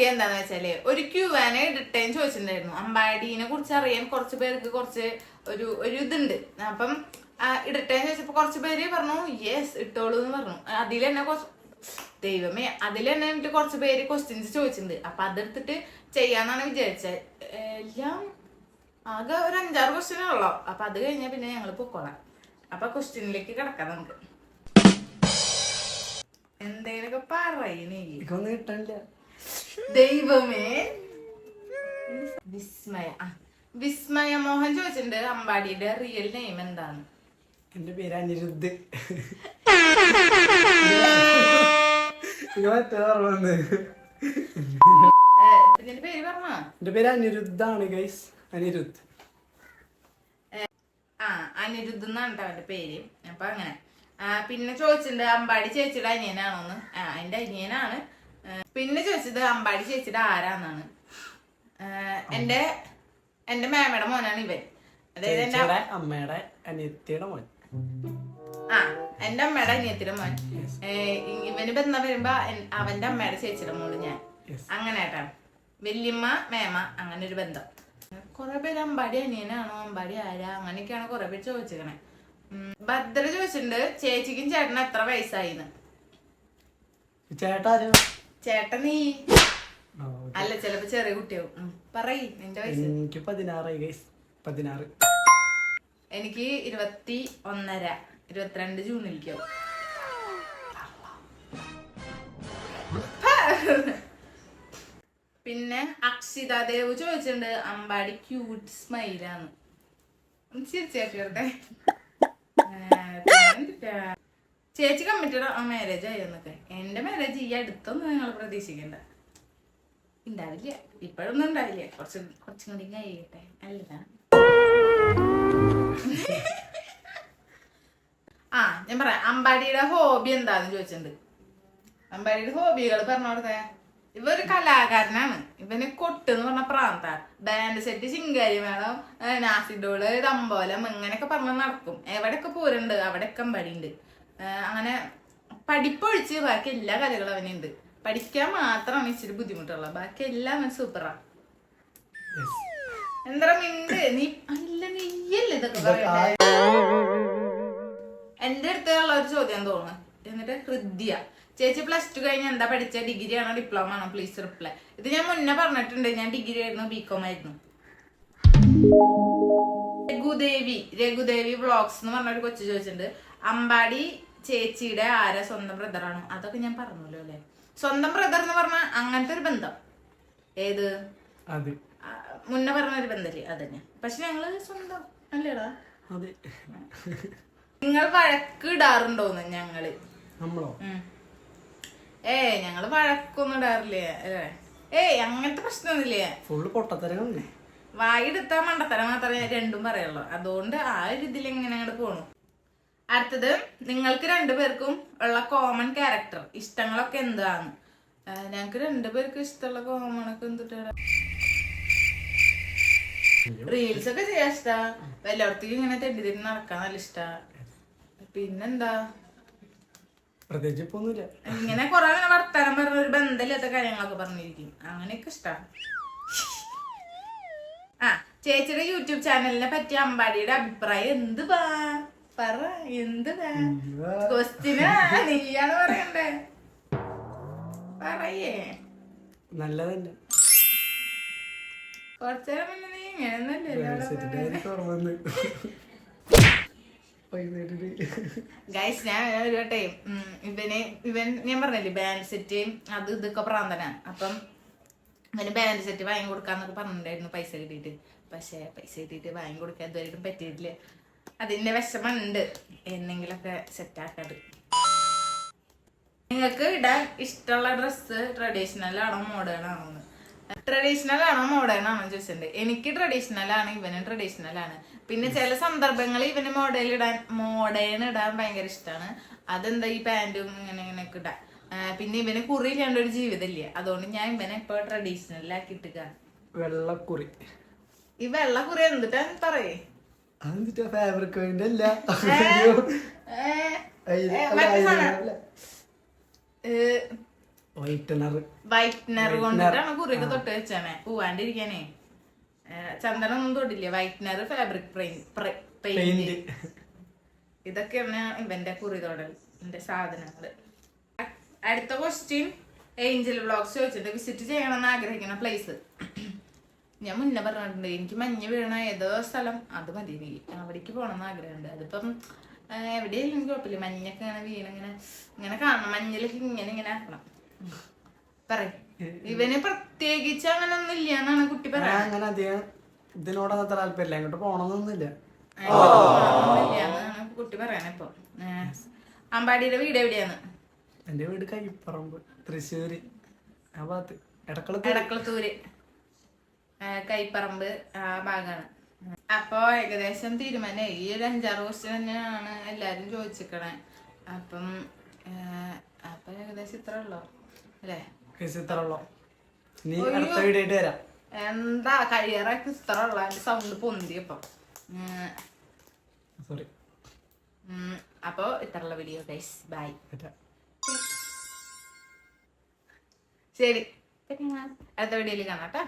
Idea എന്താന്ന് വെച്ചാൽ ഒരു ക്യൂ ക്യൂവാനെ ഇട്ടേന്ന് ചോദിച്ചിട്ടുണ്ടായിരുന്നു. അമ്പാടിനെ കുറിച്ച് അറിയാൻ കുറച്ച് പേർക്ക് കുറച്ച് ഒരു ഒരു ഇതുണ്ട്. അപ്പം ആ, ഇടട്ടേന്ന് ചോദിച്ചപ്പോ കുറച്ച് പേര് പറഞ്ഞു യെസ് ഇട്ടോളൂ എന്ന് പറഞ്ഞു. അതിൽ തന്നെ ദൈവമേ അതിൽ തന്നെ എനിക്ക് കുറച്ച് പേര് ക്വസ്റ്റ്യൻസ് ചോദിച്ചിട്ടുണ്ട്. അപ്പൊ അതെടുത്തിട്ട് ചെയ്യാന്നാണ് വിചാരിച്ചത് എല്ലാം ആകെ ഒരു അഞ്ചാറ് ക്വസ്റ്റ്യനേ ഉള്ളോ. അപ്പൊ അത് കഴിഞ്ഞാൽ പിന്നെ ഞങ്ങൾ പൊക്കോളാം. അപ്പൊ ക്വസ്റ്റ്യനിലേക്ക് കിടക്കാം നമുക്ക്. എന്തേലൊക്കെ പറയണേ ദൈവമേ. വിസ്മയ. വിസ്മയ മോഹൻ ചോദിച്ചിട്ടുണ്ട് അമ്പാടിയുടെ റിയൽ നെയിം എന്താണ്? എന്റെ പേര് അനിരുദ്ധ്. എന്റെ പേര് അനിരുദ്ധാണ് ഗൈസ് അനിരുദ്ധ്. ആ അനിരുദ്ധ് എന്നാണ് അവന്റെ പേര്. അപ്പൊ അങ്ങനെ. പിന്നെ ചോദിച്ചിട്ടുണ്ട് അമ്പാടി ചേച്ചിയുടെ അനിയനാണോന്ന്? ആ അതിന്റെ അനിയനാണ്. പിന്നെ ചോദിച്ചത് അമ്പാടി ചേച്ചിയുടെ ആരാന്നാണ്. എന്റെ എന്റെ മേമയുടെ മോനാണ് ഇവൻ. അതായത് എന്റെ അമ്മയുടെ അനിയത്തിയുടെ മോൻ. ആ എന്റെ അമ്മയുടെ അനിയത്തിയുടെ മോൻ. ഇവന് ബന്ധം വരുമ്പോ അവന്റെ അമ്മയുടെ ചേച്ചിയുടെ മോൾ ഞാൻ. അങ്ങനെ കേട്ടാ വല്യമ്മ മേമ അങ്ങനെ ഒരു ബന്ധം. കുറെ പേര് അമ്പാടി അനിയനാണോ അമ്പാടി ആരാ അങ്ങനെയൊക്കെയാണ് കുറെ പേര് ചോദിച്ചിരിക്കണേ. ഭദ്ര ചോദിച്ചിട്ടുണ്ട് ചേച്ചിക്കും ചേട്ടനും എത്ര വയസ്സായിന്ന്? ചേട്ടാ? ചേട്ടൻ നീ അല്ല ചെലപ്പോ ചെറിയ കുട്ടിയാവും. പറയ് നിന്റെ വയസ്സ്. എനിക്ക് പതിനാറായി ഗൈസ് പതിനാറ്. എനിക്ക് ഇരുപത്തി ഒന്നര. ഇരുപത്തിരണ്ട് ജൂണിലേക്കാവും പിന്നെ അക്ഷിത ദേവ് ചോദിച്ചിട്ടുണ്ട് അമ്പാടി ക്യൂട്ട് സ്മൈലാണ് ചിരിച്ചേക്കട്ടെ ചേച്ചി കമ്മിറ്റഡ് മാരേജ് ആയിരുന്നൊക്കെ എന്റെ മാരേജ് ഈ അടുത്തൊന്നും നിങ്ങൾ പ്രതീക്ഷിക്കണ്ട. ഉണ്ടാവില്ല ഇപ്പോഴൊന്നും ഉണ്ടാവില്ല കുറച്ച് കുറച്ചും കൂടി കഴിയട്ടെ. അല്ലതാണ് ആ ഞാൻ പറയാം. അമ്പാടിയുടെ ഹോബി എന്താന്ന് ചോദിച്ചിട്ടുണ്ട്. അമ്പാടിയുടെ ഹോബികൾ പറഞ്ഞോടത്തെ ഇവ ഒരു കലാകാരനാണ്. ഇവന് കൊട്ട് എന്ന് പറഞ്ഞ പ്രാന്ത. ബാൻഡ് സെറ്റ് ചിങ്കാരി വേണം നാസിഡോൾ തമ്പോലം ഇങ്ങനെയൊക്കെ പറഞ്ഞ് നടക്കും. എവിടെയൊക്കെ പോരുണ്ട് അവിടെയൊക്കെ അമ്പാടി ഉണ്ട് അങ്ങനെ പഠിപ്പൊഴിച്ച് ബാക്കി എല്ലാ കലകളും അവനുണ്ട്. പഠിക്കാൻ മാത്രമാണ് ഇച്ചിരി ബുദ്ധിമുട്ടുള്ളത് ബാക്കി എല്ലാം അവൻ സൂപ്പറാ. എന്താ മിണ്ട്? നീ അല്ല നീയല്ലേ ഇതൊക്കെ പറയണ്ടേ? എന്റെ അടുത്തുള്ള ഒരു ചോദ്യം തോന്നുന്നു. എന്നിട്ട് ഹൃദ്യ. ചേച്ചി പ്ലസ് ടു കഴിഞ്ഞ എന്താ പഠിച്ച? ഡിഗ്രി ആണോ ഡിപ്ലോമ ആണോ? പ്ലീസ് റിപ്ലൈ ഇത് ഞാൻ മുന്നേ പറഞ്ഞിട്ടുണ്ട്. ഞാൻ ഡിഗ്രി ആയിരുന്നു ബികോം ആയിരുന്നു. രഘുദേവി. രഘുദേവി വ്ളോഗ്സ് എന്ന് പറഞ്ഞ ഒരു കൊച്ചു ചോദിച്ചിട്ടുണ്ട്. അമ്പാടി ചേച്ചിയുടെ ആരാ സ്വന്തം ബ്രദറാണോ അതൊക്കെ ഞാൻ പറഞ്ഞല്ലോ അല്ലെ? സ്വന്തം ബ്രദർ എന്ന് പറഞ്ഞ അങ്ങനത്തെ ഒരു ബന്ധം. ഏത്? മുന്നേ പറഞ്ഞ ഒരു ബന്ധല്ലേ? അതന്നെ. പക്ഷെ ഞങ്ങൾ സ്വന്തം അല്ലേടാ? നിങ്ങൾ വഴക്ക് ഇടാറുണ്ടോന്ന് ഞങ്ങൾ? നമ്മളോ. ഏയ് ഞങ്ങൾ വഴക്കൊന്നും ഇടാറില്ലേ? അല്ലേ? ഏയ് അങ്ങനത്തെ പ്രശ്നമൊന്നുമില്ലേ ഫുള്ള് പൊട്ടത്തരങ്ങളല്ലേ? വായെടുത്താ മണ്ടത്തരം മാത്രമേ രണ്ടും പറയുള്ളൂ അതുകൊണ്ട് ആ ഒരു ഇതിൽ എങ്ങനെ അങ്ങോട്ട് പോണു? അടുത്തത് നിങ്ങൾക്ക് രണ്ടുപേർക്കും ഉള്ള കോമൺ ക്യാരക്ടർ ഇഷ്ടങ്ങളൊക്കെ എന്താണ്? ഞങ്ങൾക്ക് രണ്ടുപേർക്കും ഇഷ്ടമുള്ള കോമൺ ഒക്കെ എന്തുട്ടാ? റീൽസ് ഒക്കെ ചെയ്യാൻ ഇഷ്ടാ. എല്ലായിടത്തേക്കും ഇങ്ങനെ തെണ്ടി തിരി നടക്കാൻ നല്ല ഇഷ്ടാ. പിന്നെന്താ? പ്രത്യേകിച്ച് ഇപ്പൊ ഒന്നുമില്ല. ഇങ്ങനെ കൊറേ അങ്ങനെ വർത്താനം പറഞ്ഞ ഒരു ബന്ധമില്ലാത്ത കാര്യങ്ങളൊക്കെ പറഞ്ഞിരിക്കും. അങ്ങനെയൊക്കെ ഇഷ്ടാ. ആ ചേച്ചിയുടെ യൂട്യൂബ് ചാനലിനെ പറ്റി അമ്പാടിയുടെ അഭിപ്രായം എന്ത് പാ പറ എന്ത് ക്വസ്റ്റിന് നീയാണ് പറയണ്ടേ? പറയേ. നല്ലതല്ല കുറച്ചേരം മുന്നേ നീ ഗൈസ് ഞാൻ ഒരു വട്ടേ ഇവന് ഇവൻ ഞാൻ പറഞ്ഞില്ലേ ബാൻഡ് സെറ്റ് അത് ഇതൊക്കെ പ്രാന്തനാണ്. അപ്പം ഇവന് ബാൻഡ് സെറ്റ് വാങ്ങി കൊടുക്കാന്നൊക്കെ പറഞ്ഞിട്ടുണ്ടായിരുന്നു പൈസ കിട്ടിയിട്ട്. പക്ഷെ പൈസ കിട്ടിയിട്ട് വാങ്ങി കൊടുക്കാൻ ഇതുവരെയായിട്ടും പറ്റിയിട്ടില്ല. അതിന്റെ വിഷമമുണ്ട്. എന്നെങ്കിലൊക്കെ സെറ്റ് ആക്കാത് നിങ്ങൾക്ക് ഇടാൻ ഇഷ്ടമുള്ള ഡ്രസ്സ് ട്രഡീഷണൽ ആണോ മോഡേൺ ആണോ എന്ന്? ട്രഡീഷണൽ ആണോ മോഡേൺ ആണോ ചോദിച്ചിട്ടുണ്ട്. എനിക്ക് ട്രഡീഷണൽ ആണ് ഇവന് ട്രഡീഷണൽ ആണ്. പിന്നെ ചില സന്ദർഭങ്ങളിൽ ഇവന് മോഡേൺ ഇടാൻ മോഡേൺ ഇടാൻ ഭയങ്കര ഇഷ്ടമാണ്. അതെന്താ ഈ പാന്റും ഇങ്ങനെ ഇങ്ങനെയൊക്കെ ഇടാൻ? പിന്നെ ഇവന് കുറി ഇല്ലാണ്ട് ഒരു ജീവിതമില്ല. അതുകൊണ്ട് ഞാൻ ഇവനെ ഇപ്പൊ ട്രഡീഷണലാക്കി ഇട്ടുക വെള്ളക്കുറി. ഈ വെള്ളക്കുറി കുറി എന്തിട്ടാ പറയേ. അതെന്തിട്ടാ ഫാബ്രിക് വേണ്ടി അല്ല. വൈറ്റനർ വൈറ്റ്നർ കൊണ്ടിട്ടാണ് കുറിയൊക്കെ തൊട്ട് വെച്ചാണേ പോവാണ്ടിരിക്കാനേ. ചന്ദനം ഒന്നും തൊടില്ല വൈറ്റ്നർ ഫാബ്രിക് പെയിന്റ് പെയിന്റ് ഇതൊക്കെയാണ് ഇവന്റെ കുറി തൊടൽ എന്റെ സാധനങ്ങൾ. അടുത്ത ക്വസ്റ്റ്യൻ ഏഞ്ചൽ ബ്ലോക്സ് ചോദിച്ചിട്ട് വിസിറ്റ് ചെയ്യണമെന്ന് ആഗ്രഹിക്കുന്ന പ്ലേസ് ഞാൻ മുന്നേ പറഞ്ഞിട്ടുണ്ട് എനിക്ക് മഞ്ഞ് വീണ ഏതോ സ്ഥലം അത് മതി എനിക്ക് അവിടേക്ക് പോകണമെന്ന് ആഗ്രഹമുണ്ട്. അതിപ്പം എവിടെയായാലും എനിക്ക് കുഴപ്പമില്ല. മഞ്ഞൊക്കെ ഇങ്ങനെ വീണ് ഇങ്ങനെ ഇങ്ങനെ കാണണം. മഞ്ഞിലൊക്കെ ഇങ്ങനെ ഇങ്ങനെ ആക്കണം. പറയും. ഇവന് പ്രത്യേകിച്ച് അങ്ങനെ ഒന്നും ഇല്ല എന്നാണ് കുട്ടി പറയാ. അങ്ങനെ അധികം ഇതിനോടൊന്നും താല്പര്യമില്ല. അങ്ങോട്ട് പോണന്നൊന്നുമില്ല. എന്നാണ് കുട്ടി പറയാനിപ്പോ അമ്പാടിയുടെ വീട് എവിടെയാണ്? എന്റെ വീട് കൈപ്പറമ്പ് തൃശ്ശൂര്. ആ ഭാഗത്ത്. ഇടക്കളത്തൂര്. എടക്കളത്തൂര് കൈപ്പറമ്പ് ആ ഭാഗമാണ് അപ്പൊ ഏകദേശം തീരുമാനം ഈ ഒരു അഞ്ചാറ് ക്വസ്റ്റ്യൻ തന്നെയാണ് എല്ലാരും ചോദിച്ചിരിക്കണേ അപ്പം അപ്പൊ ഏകദേശം ഇത്ര ഉള്ളോ അല്ലേ? ഇത്ര ഉള്ളോ. നീ അടുത്ത വീഡിയോ വരാം. എന്താ കഴിയാറൊക്കെ ഇത്ര ഉള്ള. സൗണ്ട് പൊന്തിയപ്പോ ഉം, സോറി അപ്പോൾ അപ്പൊ ഇത്രയുള്ള വീഡിയോ ഗൈസ് ബൈ ശരി. അടുത്ത വീഡിയോയിൽ കാണാം കേട്ടോ.